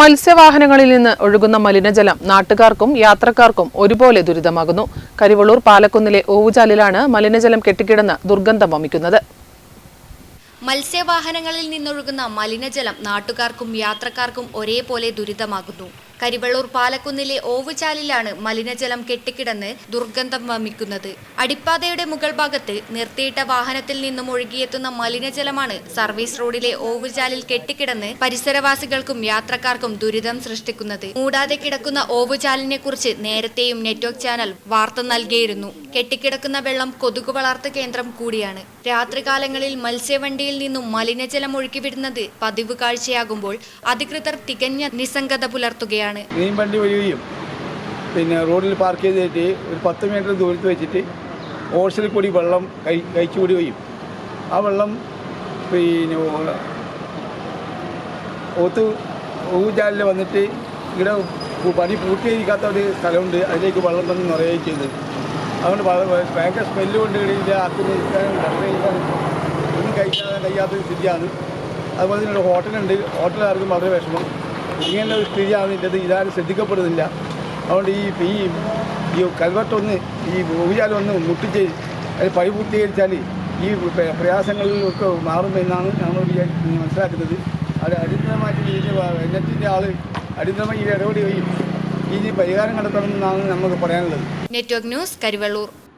മത്സ്യവാഹനങ്ങളിൽ നിന്ന് ഒഴുകുന്ന മലിനജലം നാട്ടുകാർക്കും യാത്രക്കാർക്കും ഒരുപോലെ ദുരിതമാകുന്നു. കരിവള്ളൂർ പാലക്കുന്നിലെ ഓവുചാലിലാണ് മലിനജലം കെട്ടിക്കിടന്ന് ദുർഗന്ധം വമിക്കുന്നത്. മത്സ്യവാഹനങ്ങളിൽ നിന്നൊഴുകുന്ന മലിനജലം നാട്ടുകാർക്കും യാത്രക്കാർക്കും ഒരേപോലെ ദുരിതമാകുന്നു കരിവള്ളൂർ പാലക്കുന്നിലെ ഓവുചാലിലാണ് മലിനജലം കെട്ടിക്കിടന്ന് ദുർഗന്ധം വമിക്കുന്നത്. അടിപ്പാതയുടെ മുകൾ ഭാഗത്ത് നിർത്തിയിട്ട വാഹനത്തിൽ നിന്നും ഒഴുകിയെത്തുന്ന മലിനജലമാണ് സർവീസ് റോഡിലെ ഓവുചാലിൽ കെട്ടിക്കിടന്ന് പരിസരവാസികൾക്കും യാത്രക്കാർക്കും ദുരിതം സൃഷ്ടിക്കുന്നത്. മൂടാതെ കിടക്കുന്ന ഓവുചാലിനെ കുറിച്ച് നേരത്തെയും നെറ്റ്വർക്ക് ചാനൽ വാർത്ത നൽകിയിരുന്നു. കെട്ടിക്കിടക്കുന്ന വെള്ളം കൊതുക് വളർത്ത കേന്ദ്രം കൂടിയാണ്. രാത്രികാലങ്ങളിൽ മത്സ്യവണ്ടിയിൽ നിന്നും മലിനജലം ഒഴുക്കിവിടുന്നത് പതിവ് കാഴ്ചയാകുമ്പോൾ അധികൃതർ തികഞ്ഞ നിസ്സംഗത പുലർത്തുകയാണ്. മീൻ വണ്ടി പിന്നെ റോഡിൽ പാർക്ക് ചെയ്തിട്ട് ഒരു പത്ത് മീറ്റർ ദൂരത്ത് വെച്ചിട്ട് ഓഷനിൽ കൂടി വെള്ളം കൈ കഴിച്ചു വിടുകയും. ആ വെള്ളം പിന്നെ ഒത്ത് ഊജാലിൽ വന്നിട്ട് ഇവിടെ പണി പൂർത്തീകരിക്കാത്ത ഒരു സ്ഥലമുണ്ട്. അതിലേക്ക് വെള്ളം തന്നെ നിറയുകയും ചെയ്തത് അതുകൊണ്ട് ഭയങ്കര സ്മെല്ല് കൊണ്ട് കഴിയില്ല അത്തിന് ഇരിക്കാനും കഴിക്കാനും ഒന്നും കഴിക്കാൻ കഴിയാത്ത സ്ഥിതിയാണ്. അതുപോലെ തന്നെ ഒരു ഹോട്ടലുണ്ട് ഹോട്ടലുകാർക്കും വളരെ വിഷമം. ഇങ്ങനെ ഒരു സ്ഥിതിയാണ് ഇതിന്റെ ഇതാരും ശ്രദ്ധിക്കപ്പെടുന്നില്ല. അതുകൊണ്ട് ഈ ഈ ഈ കൽവട്ടൊന്ന് ഈ ഊജാലൊന്ന് മുട്ടിച്ച് അത് പണി പൂർത്തീകരിച്ചാൽ ഈ പ്ര- പ്രയാസങ്ങളിലൊക്കെ മാറുമെന്നാണ് ഞങ്ങൾ മനസ്സിലാക്കുന്നത്. അത് അടിയന്തരമായിട്ട് ഇതിന് നെറ്റിന്റെ ആൾ അടിയന്തരമായി ഇത് ഇടപെടുകയും ഇതിന് പരിഹാരം കണ്ടെത്തണമെന്നാണ് നമുക്ക് പറയാനുള്ളത്. Network news Karivellur.